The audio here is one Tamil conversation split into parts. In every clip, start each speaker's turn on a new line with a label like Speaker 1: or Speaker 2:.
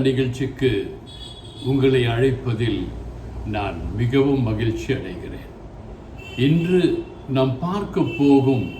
Speaker 1: நிகழ்ச்சிக்கு உங்களை அழைப்பதில் நான் மிகவும் மகிழ்ச்சி அடைகிறேன். இன்று நாம் பார்க்க போகும்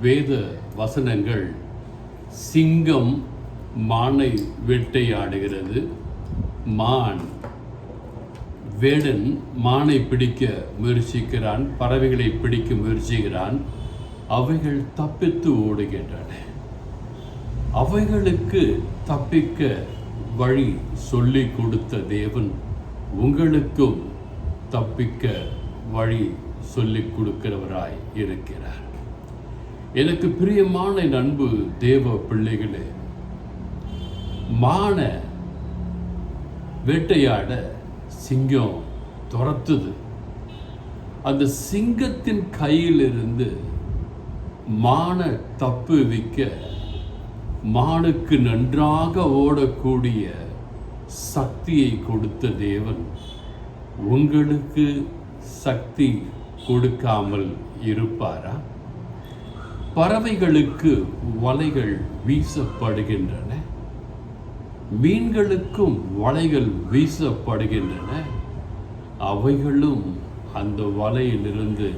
Speaker 1: வேத வசனங்கள் சிங்கம் மானை வேட்டையாடுகிறது. மான் வேடன் மானை பிடிக்க முயற்சிக்கிறான் பறவைகளை பிடிக்க முயற்சிக்கிறான். அவைகள் தப்பித்து ஓடுகின்றன. அவைகளுக்கு தப்பிக்க வழி சொல்லி கொடுத்த தேவன் உங்களுக்கும் தப்பிக்க வழி சொல்லிக் கொடுக்கிறவராய் இருக்கிறார். எனக்கு பிரியமான நண்பு தேவ பிள்ளைகளே மான வேட்டையாட சிங்கம் துரத்துது. அந்த சிங்கத்தின் கையிலிருந்து மான தப்பு வைக்க மானுக்கு நன்றாக ஓடக்கூடிய சக்தியை கொடுத்த தேவன் உங்களுக்கு சக்தி கொடுக்காமல் இருப்பாரா? பறவைகளுக்கு வலைகள் வீசப்படுகின்றன. மீன்களுக்கும் வலைகள் வீசப்படுகின்றன. அவைகளும் அந்த வலையிலிருந்து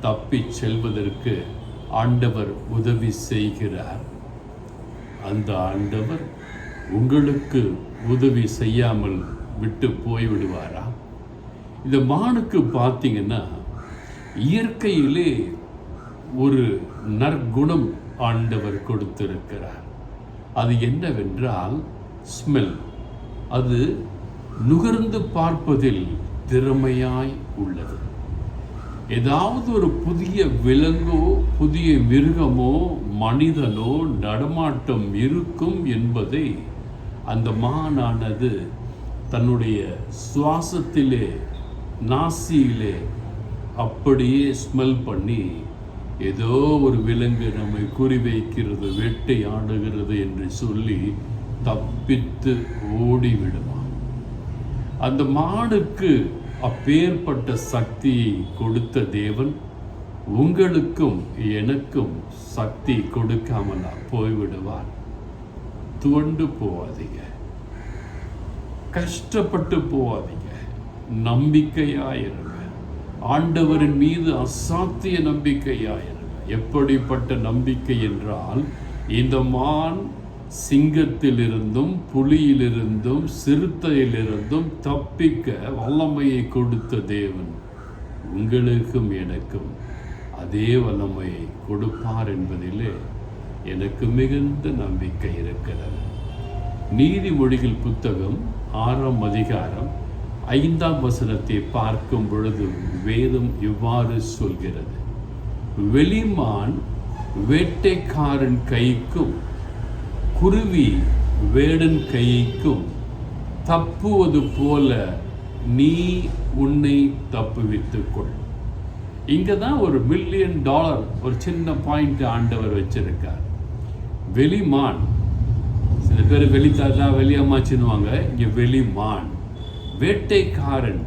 Speaker 1: தப்பிச் செல்வதற்கு ஆண்டவர் உதவி செய்கிறார். அந்த ஆண்டவர் உங்களுக்கு உதவி செய்யாமல் விட்டு போய்விடுவாரா? இந்த மானுக்கு பார்த்தீங்கன்னா இயற்கையிலே ஒரு நற்குணம் ஆண்டவர் கொடுத்திருக்கிறார். அது என்னவென்றால் ஸ்மெல் அது நுகர்ந்து பார்ப்பதில் திறமையாய் உள்ளது. ஏதாவது ஒரு புதிய விலங்கோ புதிய மிருகமோ மனிதனோ நடமாட்டம் இருக்கும் என்பதை அந்த மானானது தன்னுடைய சுவாசத்திலே நாசியிலே அப்படியே ஸ்மெல் பண்ணி ஏதோ ஒரு விலங்கு நம்மை குறிவைக்கிறது வேட்டையாடுகிறது என்று சொல்லி தப்பித்து ஓடிவிடுவான். அந்த மாடுக்கு அப்பேற்பட்ட சக்தியை கொடுத்த தேவன் உங்களுக்கும் எனக்கும் சக்தி கொடுக்காமல் போய்விடுவார் துவண்டு போவாதீங்க. கஷ்டப்பட்டு போவாதீங்க. நம்பிக்கையாயிருங்க ஆண்டவரின் மீது அசாத்திய நம்பிக்கையாயிருங்க எப்படிப்பட்ட நம்பிக்கை என்றால் இந்த மான் சிங்கத்திலிருந்தும் புலியிலிருந்தும் சிறுத்தையிலிருந்தும் தப்பிக்க வல்லமையை கொடுத்த தேவன் உங்களுக்கும் எனக்கும். அதே வல்லமையை கொடுப்பார் என்பதிலே எனக்கு மிகுந்த நம்பிக்கை இருக்கிறது. நீதிமொழிகள் புத்தகம் ஆறாம் அதிகாரம் ஐந்தாம் வசனத்தை பார்க்கும் பொழுது வேதம் இவ்வாறு சொல்கிறது. வெளிமான் வேட்டைக்காரன் கைக்கும் குருவி வேடன் கைக்கும் தப்புவது போல நீ உன்னை தப்புவித்துக் கொள். இங்கே தான் ஒரு மில்லியன் டாலர் ஒரு சின்ன பாயிண்ட் ஆண்டவர் வச்சுருக்கார். வெளிமான். சில பேர் வெளித்தாத்தா வெளியம்மாச்சின்னுவாங்க. இங்கே வெளிமான். வேட்டைக்காரன்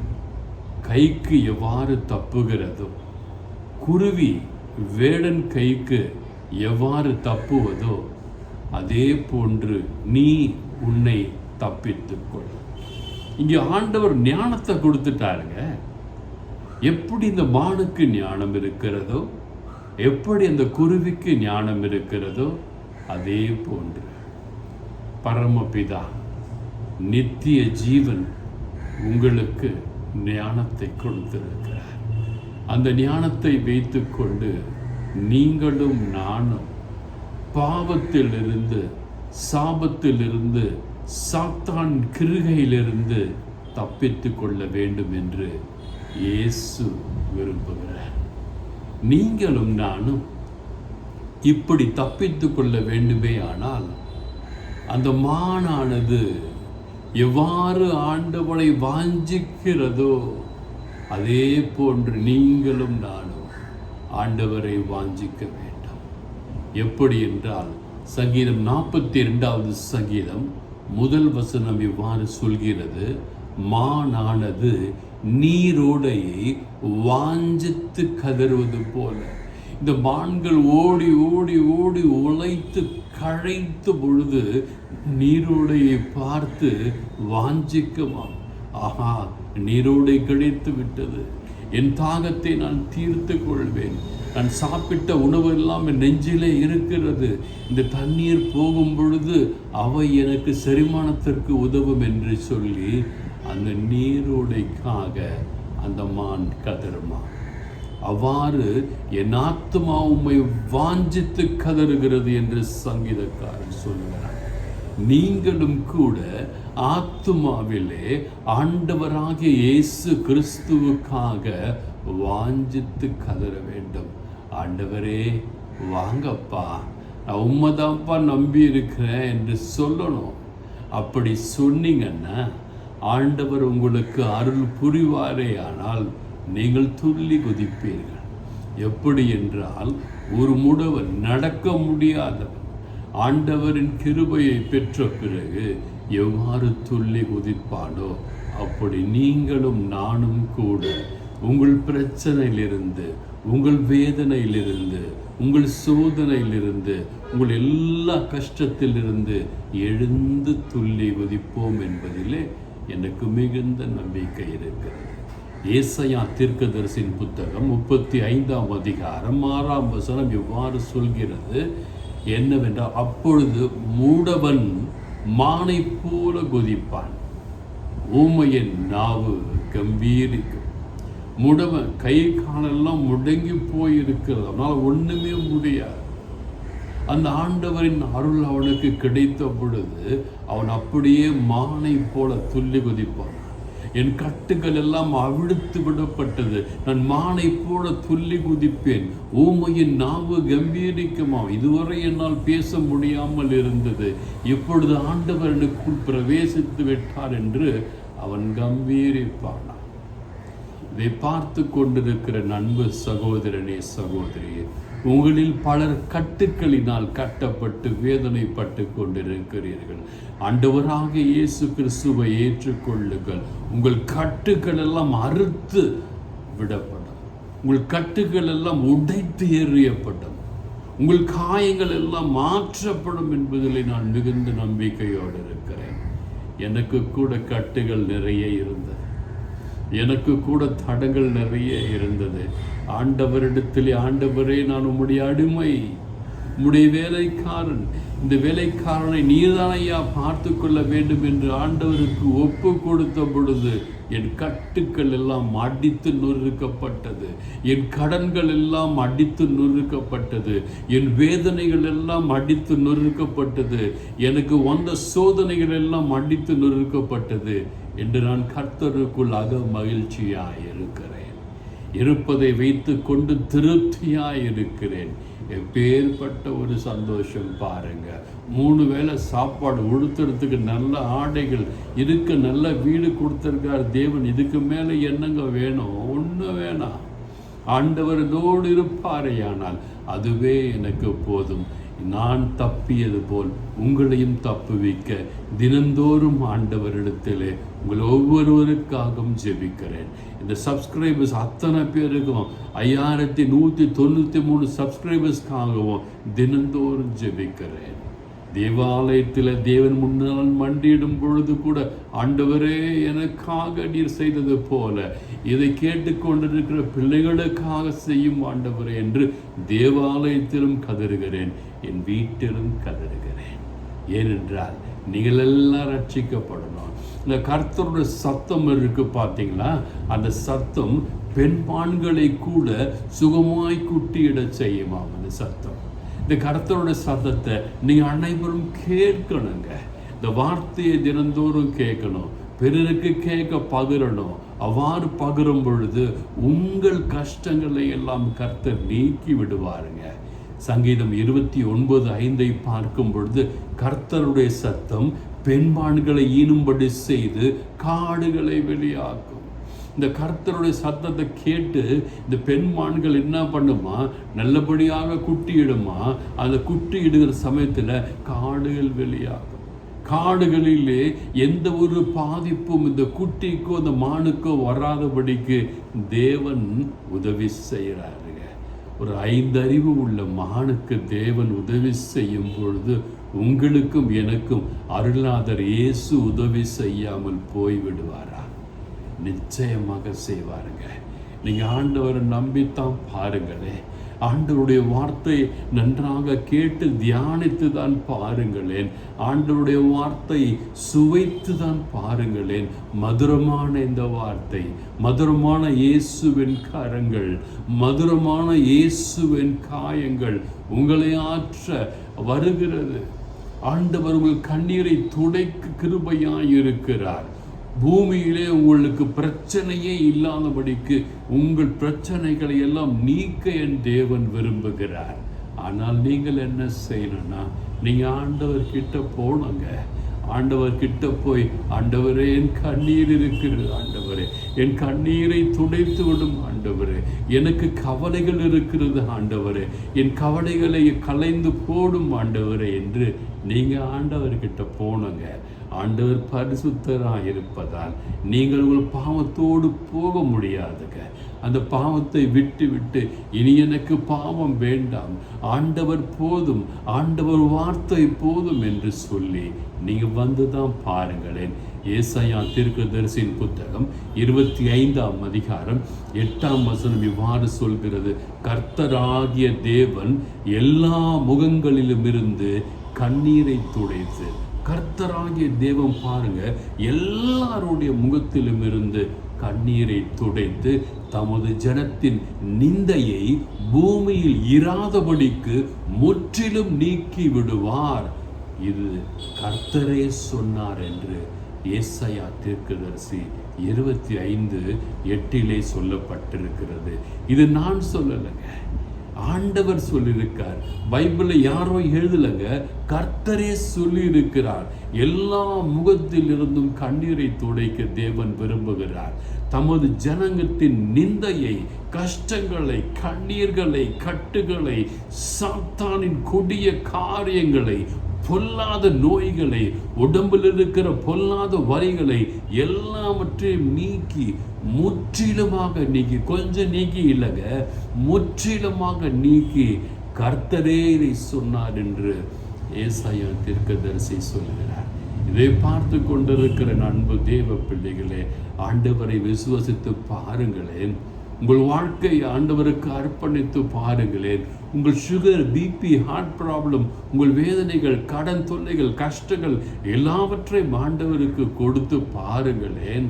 Speaker 1: கைக்கு எவ்வாறு தப்புகிறதோ குருவி வேடன் கைக்கு எவ்வாறு தப்புவதோ அதே போன்று நீ உன்னை தப்பித்துக்கொள். இங்கே ஆண்டவர் ஞானத்தை கொடுத்துட்டாருங்க. எப்படி இந்த மானுக்கு ஞானம் இருக்கிறதோ எப்படி அந்த குருவிக்கு ஞானம் இருக்கிறதோ அதே போன்று. பரமபிதா நித்திய ஜீவன் உங்களுக்கு ஞானத்தை கொடுத்திருக்கிறார். அந்த ஞானத்தை வைத்துக்கொண்டு நீங்களும் நானும் பாவத்திலிருந்து சாபத்திலிருந்து சாத்தான் கிருகையிலிருந்து தப்பித்து கொள்ள வேண்டும் என்று இயேசு விரும்புகிறார். நீங்களும் நானும் இப்படி தப்பித்து கொள்ள வேண்டுமே ஆனால் அந்த மானானது எவ்வாறு ஆண்டவனை வாஞ்சிக்கிறதோ அதே போன்று நீங்களும் நானும் ஆண்டவரை வாஞ்சிக்க வேண்டும். எப்படி என்றால் சங்கீதம் நாற்பத்தி இரண்டாவது சங்கீதம் முதல் வசனம் இவ்வாறு சொல்கிறது மானானது நீரோடையை வாஞ்சித்து கதறுவது போல. இந்த மான்கள் ஓடி ஓடி ஓடி உழைத்து கழைத்த பொழுது நீரோடையை பார்த்து வாஞ்சிக்குமாம் ஆஹா நீரோடை கிடைத்து விட்டது. என் தாகத்தை நான் தீர்த்து கொள்வேன். நான் சாப்பிட்ட உணவு எல்லாம் என் நெஞ்சிலே இருக்கிறது. இந்த தண்ணீர் போகும் பொழுது அவை எனக்கு செரிமானத்திற்கு உதவும் என்று சொல்லி அந்த நீரோடைக்காக அந்த மான் கதறுமா. அவ்வாறு என் ஆத்மா உம்மை வாஞ்சித்து கதறுகிறது என்று சங்கீதக்காரன் சொல்கிறார் நீங்களும் கூட ஆத்துமாவிலே ஆண்டவராகிய இயேசு கிறிஸ்துவுக்காக வாஞ்சித்து கதற வேண்டும். ஆண்டவரே வாங்கப்பா. நான் உண்மைதான்ப்பா நம்பி இருக்கிறேன் என்று சொல்லணும். அப்படி சொன்னீங்கன்னா ஆண்டவர் உங்களுக்கு அருள் புரிவாரே ஆனால் நீங்கள் துள்ளி குதிப்பீர்கள். எப்படி என்றால் ஒரு முடவன் நடக்க முடியாதவன் ஆண்டவரின் கிருபையை பெற்ற பிறகு எவ்வாறு துள்ளி குதிப்பானோ அப்படி நீங்களும் நானும் கூட உங்கள் பிரச்சனையிலிருந்து உங்கள் வேதனையிலிருந்து உங்கள் சோதனையிலிருந்து உங்கள் எல்லா கஷ்டத்திலிருந்து எழுந்து துள்ளி குதிப்போம் என்பதிலே எனக்கு மிகுந்த நம்பிக்கை இருக்கிறது. ஏசையா தீர்க்கதரிசின் புத்தகம் முப்பத்தி ஐந்தாம் அதிகாரம் ஆறாம் வசனம் இவ்வாறு சொல்கிறது? என்னவென்றால் அப்பொழுது மூடவன் மானை போல கொதிப்பான். ஊமையின் நாவு கம்பீரிக்கும். முடவன் கை காலெல்லாம் முடங்கி போயிருக்கிறது. அதனால் ஒன்றுமே முடியாது. அந்த ஆண்டவரின் அருள் அவனுக்கு கிடைத்த பொழுது அவன் அப்படியே மானை போல துள்ளி குதிப்பான். என் கட்டுகள் எல்லாம் அவிழ்த்து விடப்பட்டது. நான் மானை போல துள்ளி குதிப்பேன். ஊமையின் நாவு கம்பீரிக்குமா இதுவரை என்னால் பேச முடியாமல் இருந்தது. இப்பொழுது ஆண்டவர் எனக்குள் பிரவேசித்து விட்டார் என்று அவன் கம்பீரிப்பான். இதை பார்த்து கொண்டிருக்கிற நண்பு சகோதரனே சகோதரியே உங்களில் பலர் கட்டுக்களினால் கட்டப்பட்டு வேதனைப்பட்டு கொண்டிருக்கிறீர்கள். ஆண்டவராக இயேசு கிறிஸ்துவை ஏற்றுக்கொள்ளுங்கள். உங்கள் கட்டுக்கள் எல்லாம் அறுத்து விடப்படும். உங்கள் கட்டுக்கள் எல்லாம் உடைத்து எறியப்படும். உங்கள் காயங்கள் எல்லாம் மாற்றப்படும் என்பதில் நான் மிகுந்த நம்பிக்கையோடு இருக்கிறேன். எனக்கு கூட கட்டுகள் நிறைய இருந்தது. எனக்கு கூட தடங்கள் நிறைய இருந்தது. ஆண்டவரிடத்திலே ஆண்டவரே நான் உம்முடைய அடிமை. உம்முடைய வேலைக்காரன். இந்த வேலைக்காரனை நீதானையா பார்த்து கொள்ள வேண்டும் என்று ஆண்டவருக்கு ஒப்பு கொடுத்த பொழுது என் கட்டுக்கள் எல்லாம் அடித்து நொறுக்கப்பட்டது. என் கடன்கள் எல்லாம் அடித்து நொறுக்கப்பட்டது. என் வேதனைகள் எல்லாம் அடித்து நொறுக்கப்பட்டது. எனக்கு வந்த சோதனைகள் எல்லாம் அடித்து நொறுக்கப்பட்டது. என்று நான் கர்த்தருக்குள்ளாக மகிழ்ச்சியாக மகிழ்ச்சியாய் இருக்கிறேன் இருப்பதை வைத்து கொண்டு திருப்தியாய் இருக்கிறேன் எப்பேற்பட்ட ஒரு சந்தோஷம் பாருங்க. மூணு வேளை சாப்பாடு உடுத்துறதுக்கு நல்ல ஆடைகள் இருக்க நல்ல வீடு கொடுத்துருக்கார் தேவன் இதுக்கு மேலே என்னங்க வேணும்? ஒன்று வேணாம். ஆண்டவர் இதோடு இருப்பாரேயானால் அதுவே எனக்கு போதும். நான் தப்பியது போல் உங்களையும் தப்புவிக்க தினந்தோறும் ஆண்டவரிடத்திலே உங்கள் ஒவ்வொருவருக்காகவும் ஜெபிக்கிறேன். இந்த சப்ஸ்கிரைபர்ஸ் அத்தனை பேருக்கும் ஐயாயிரத்தி நூற்றி தொண்ணூற்றி மூணு சப்ஸ்கிரைபர்ஸ்க்காகவும் தினந்தோறும் ஜெபிக்கிறேன். தேவாலயத்தில் தேவன் முன்னால் மண்டியிடும் பொழுது கூட ஆண்டவரே எனக்காக நீர் செய்தது போல இதை கேட்டுக்கொண்டிருக்கிற பிள்ளைகளுக்காக செய்யும் ஆண்டவரே என்று தேவாலயத்திலும் கதறுகிறேன். என் வீட்டிலும் கதறுகிறேன். ஏனென்றால் நீங்கள் எல்லாம் ரட்சிக்கப்படணும். இந்த கர்த்தருடைய சத்தம் இருக்கு பார்த்தீங்களா? அந்த சத்தம் பெண்பான்களை கூட சுகமாய் குட்டியிடச் செய்யுமாம் அந்த சத்தம். இந்த கர்த்தருடைய சத்தத்தை நீங்கள் அனைவரும் கேட்கணுங்க. இந்த வார்த்தையை தினந்தோறும் கேட்கணும். பிறருக்கு கேட்க பகிரணும். அவ்வாறு பகிரும் பொழுது உங்கள் கஷ்டங்களை எல்லாம் கர்த்தர் நீக்கி விடுவாருங்க. சங்கீதம் இருபத்தி ஒன்பது ஐந்தை பார்க்கும் பொழுது கர்த்தருடைய சத்தம் பெண்பான்களை ஈனும்படி செய்து காடுகளை வெளியாக்கும். இந்த கர்த்தருடைய சத்தத்தை கேட்டு இந்த பெண்மான்கள் என்ன பண்ணுமா? நல்லபடியாக குட்டியிடுமா? அந்த குட்டி இடுகிற சமயத்தில் காடுகள் வெளியாகும். காடுகளிலே எந்த ஒரு பாதிப்பும் இந்த குட்டிக்கோ அந்த மானுக்கோ வராதபடிக்கு தேவன் உதவி செய்கிறார். ஒரு ஐந்தறிவு உள்ள மகானுக்கு தேவன் உதவி செய்யும் பொழுது உங்களுக்கும் எனக்கும் அருளாதர் இயேசு உதவி செய்யாமல் போய்விடுவாரா? நிச்சயமாக செய்வாருங்க. நீங்கள் ஆண்டவரை நம்பித்தான் பாருங்களேன். ஆண்டவருடைய வார்த்தை நன்றாக கேட்டு தியானித்து தான் பாருங்களேன். ஆண்டவருடைய வார்த்தை சுவைத்து தான் பாருங்களேன். மதுரமான இந்த வார்த்தை மதுரமான இயேசுவின் கரங்கள் மதுரமான இயேசுவின் காயங்கள் உங்களை ஆற்ற வருகிறது. ஆண்டவர் உங்கள் கண்ணீரை துடைக்க கிருபையாயிருக்கிறார். பூமியிலே உங்களுக்கு பிரச்சனையே இல்லாதபடிக்கு உங்கள் பிரச்சனைகளை எல்லாம் நீக்க என் தேவன் விரும்புகிறார். ஆனால் நீங்கள் என்ன செய்யணும்னா நீங்கள் ஆண்டவர் கிட்ட போனங்க ஆண்டவர் கிட்ட போய் ஆண்டவரே என் கண்ணீர் இருக்கிறது ஆண்டவரே. என் கண்ணீரை துடைத்து விடும் ஆண்டவரே. எனக்கு கவலைகள் இருக்கிறது ஆண்டவரே. என் கவலைகளை கலைந்து போடும் ஆண்டவரே என்று நீங்கள் ஆண்டவர்கிட்ட போனங்க ஆண்டவர் பரிசுத்தராக இருப்பதால் நீங்கள் உங்கள் பாவத்தோடு போக முடியாதுங்க அந்த பாவத்தை விட்டு விட்டு இனி எனக்கு பாவம் வேண்டாம். ஆண்டவர் போதும் ஆண்டவர் வார்த்தை போதும் என்று சொல்லி நீங்க வந்து தான் பாருங்களேன். ஏசையா தீர்க்கதரிசியின் புத்தகம் இருபத்தி ஐந்தாம் அதிகாரம் எட்டாம் வசனம் இவ்வாறு சொல்கிறது. கர்த்தராகிய தேவன் எல்லா முகங்களிலும் இருந்து கண்ணீரை துடைத்து கர்த்தராகிய தேவன் பாருங்க எல்லாருடைய முகத்திலும் இருந்து கண்ணீரை துடைத்து தமது ஜனத்தின் நிந்தையை பூமியில் இராதபடிக்கு முற்றிலும் நீக்கி விடுவார். இது கர்த்தரே சொன்னார் என்று ஏசையா தீர்க்கதரிசி இருபத்தி ஐந்து எட்டிலே சொல்லப்பட்டிருக்கிறது. இது நான் சொல்லலைங்க. ஆண்டவர் சொல்லியிருக்கார். பைபிளில் யாரோ எழுதலைங்க கர்த்தரே சொல்லியிருக்கிறார். எல்லா முகத்திலிருந்தும் கண்ணீரை துடைக்க தேவன் விரும்புகிறார். தமது ஜனங்கத்தின் நிந்தையை கஷ்டங்களை கண்ணீர்களை கட்டுகளை சாத்தானின் கொடிய காரியங்களை பொல்லாத நோய்களை உடம்பில் இருக்கிற பொல்லாத வரிகளை எல்லாவற்றையும் நீக்கி முற்றிலுமாக நீக்கி கொஞ்சம் நீக்கி இல்லைங்க முற்றிலுமாக நீக்கி கர்த்தரே இதை சொன்னார் என்று ஏசாயா தீர்க்கதரிசி சொல்கிறார் இதை பார்த்து கொண்டிருக்கிற அன்பு தேவ பிள்ளைகளே ஆண்டவரை விசுவசித்து பாருங்களேன். உங்கள் வாழ்க்கை ஆண்டவருக்கு அர்ப்பணித்து பாருங்களேன். உங்கள் சுகர் பிபி ஹார்ட் ப்ராப்ளம் உங்கள் வேதனைகள் கடன் தொல்லைகள் கஷ்டங்கள் எல்லாவற்றையும் ஆண்டவருக்கு கொடுத்து பாருங்களேன்.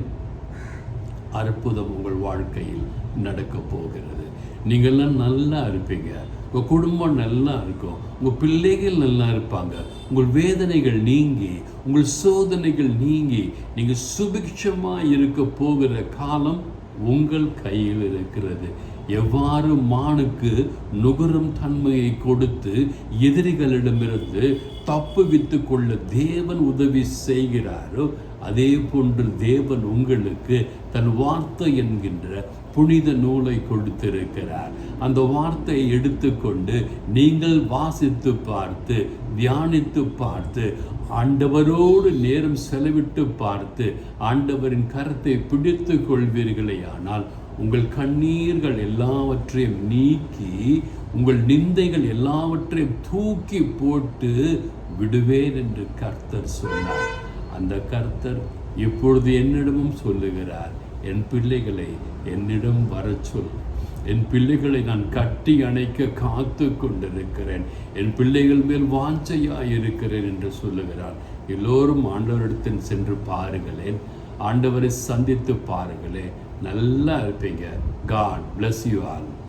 Speaker 1: அற்புதம் உங்கள் வாழ்க்கையில் நடக்க போகிறது. நீங்கள்லாம் நல்லா இருப்பீங்க. உங்கள் குடும்பம் நல்லா இருக்கும். உங்கள் பிள்ளைகள் நல்லா இருப்பாங்க. உங்கள் வேதனைகள் நீங்கி உங்கள் சோதனைகள் நீங்கி நீங்கள் சுபிக்ஷமாக இருக்க போகிற காலம் உங்கள் கையில் இருக்கிறது. எவ்வாறு மானுக்கு நுகரும் தன்மையை கொடுத்து எதிரிகளிடமிருந்து தப்புவித்து கொள்ள தேவன் உதவி செய்கிறாரோ அதே போன்று தேவன் உங்களுக்கு தன் வார்த்தை என்கின்ற புனித நூலை கொடுத்திருக்கிறார். அந்த வார்த்தையை எடுத்துக்கொண்டு நீங்கள் வாசித்து பார்த்து தியானித்து பார்த்து ஆண்டவரோடு நேரம் செலவிட்டு பார்த்து ஆண்டவரின் கருத்தை பிடித்து கொள்வீர்களே ஆனால் உங்கள் கண்ணீர்கள் எல்லாவற்றையும் நீக்கி உங்கள் நிந்தைகள் எல்லாவற்றையும் தூக்கி போட்டு விடுவேன் என்று கர்த்தர் சொன்னார். அந்த கர்த்தர் இப்பொழுது என்னிடமும் சொல்லுகிறார். என் பிள்ளைகளை என்னிடம் வர சொல். என் பிள்ளைகளை நான் கட்டி அணைக்க காத்து கொண்டிருக்கிறேன். என் பிள்ளைகள் மேல் வாஞ்சையாய் இருக்கிறேன் என்று சொல்லுகிறார். எல்லோரும் ஆண்டவரிடத்தில் சென்று பாருங்களேன். ஆண்டவரை சந்தித்து பாருங்களேன். நல்லா இருப்பீங்க. God bless you all